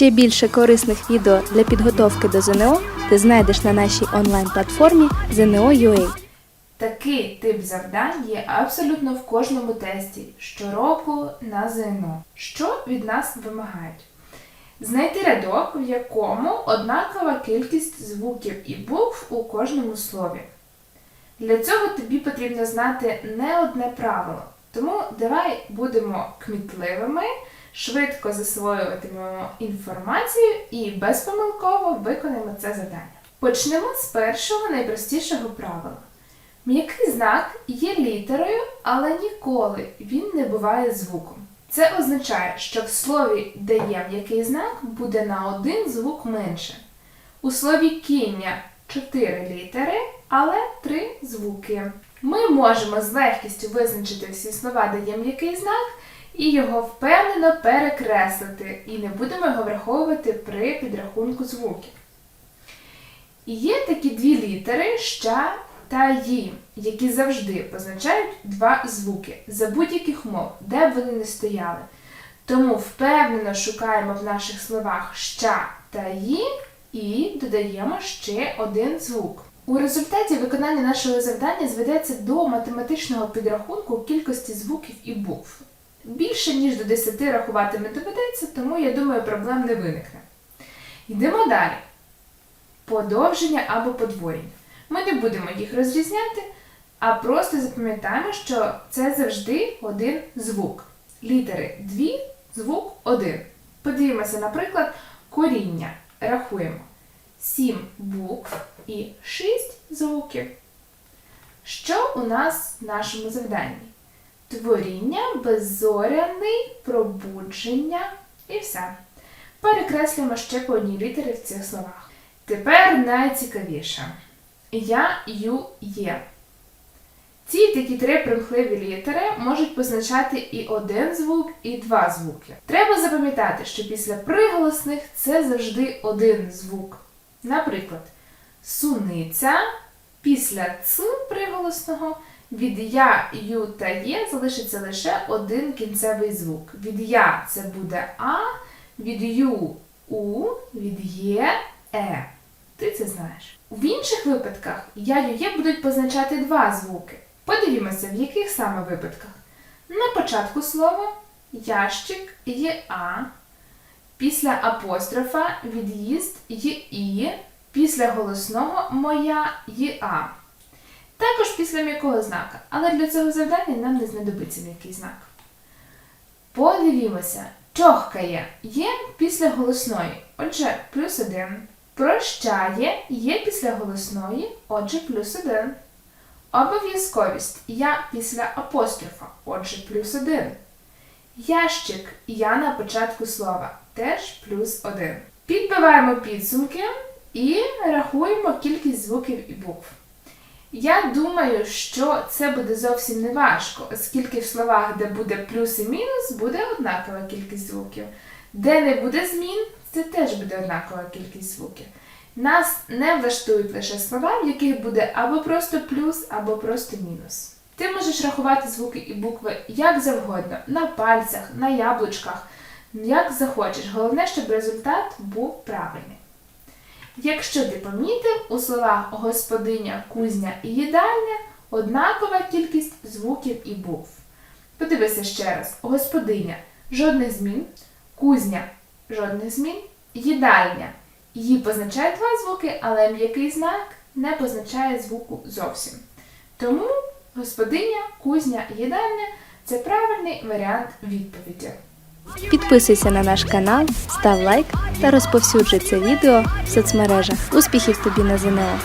Ще більше корисних відео для підготовки до ЗНО ти знайдеш на нашій онлайн-платформі ZNO.UA. Такий тип завдань є абсолютно в кожному тесті щороку на ЗНО. Що від нас вимагають? Знайти рядок, в якому однакова кількість звуків і букв у кожному слові. Для цього тобі потрібно знати не одне правило. Тому давай будемо кмітливими, швидко засвоюватимемо інформацію і безпомилково виконаємо це завдання. Почнемо з першого найпростішого правила. М'який знак є літерою, але ніколи він не буває звуком. Це означає, що в слові, де є м'який знак, буде на один звук менше. У слові кіння 4 літери, але 3 звуки. Ми можемо з легкістю визначити всі слова, де є м'який знак, і його впевнено перекреслити, і не будемо його враховувати при підрахунку звуків. І є такі дві літери ща та ї, які завжди позначають два звуки за будь-яких умов, де б вони не стояли. Тому впевнено шукаємо в наших словах ща та ї і додаємо ще один звук. У результаті виконання нашого завдання зведеться до математичного підрахунку кількості звуків і букв. Більше ніж до 10 рахувати не доведеться, тому я думаю, проблем не виникне. Йдемо далі. Подовження або подвоєння. Ми не будемо їх розрізняти, а просто запам'ятаємо, що це завжди один звук. Літери дві, звук один. Подивимося, наприклад, коріння. Рахуємо. Сім букв і шість звуків. Що у нас в нашому завданні? Творіння, беззоряний, пробудження і все. Перекреслюємо ще по одній літері в цих словах. Тепер найцікавіше. Я, ю, є. Ці такі три примхливі літери можуть позначати і один звук, і два звуки. Треба запам'ятати, що після приголосних це завжди один звук. Наприклад, суниця після ц приголосного від я, ю та є залишиться лише один кінцевий звук. Від я це буде а, від ю у, від є е. Ти це знаєш. В інших випадках я ю є будуть позначати два звуки. Подивімося, в яких саме випадках. На початку слова ящик є а, після апострофа від'їзд є і, після голосного моя є а. Також після м'якого знака, але для цього завдання нам не знадобиться м'який знак. Подивімося, чохкає є після голосної, отже, плюс один. Прощає є після голосної, отже, плюс один. Обов'язковість я після апострофа, отже, плюс один. Ящик я на початку слова, теж плюс один. Підбиваємо підсумки і рахуємо кількість звуків і букв. Я думаю, що це буде зовсім не важко, оскільки в словах, де буде плюс і мінус, буде однакова кількість звуків. Де не буде змін, це теж буде однакова кількість звуків. Нас не влаштують лише слова, в яких буде або просто плюс, або просто мінус. Ти можеш рахувати звуки і букви як завгодно, на пальцях, на яблучках, як захочеш. Головне, щоб результат був правильний. Якщо ти помітив, у словах господиня, кузня і їдальня однакова кількість звуків і букв. Подивися ще раз: господиня жодних змін, кузня жодних змін, їдальня. Її позначає два звуки, але м'який знак не позначає звуку зовсім. Тому господиня, кузня, їдальня це правильний варіант відповіді. Підписуйся на наш канал, став лайк та розповсюджуй це відео в соцмережах. Успіхів тобі на ЗНО!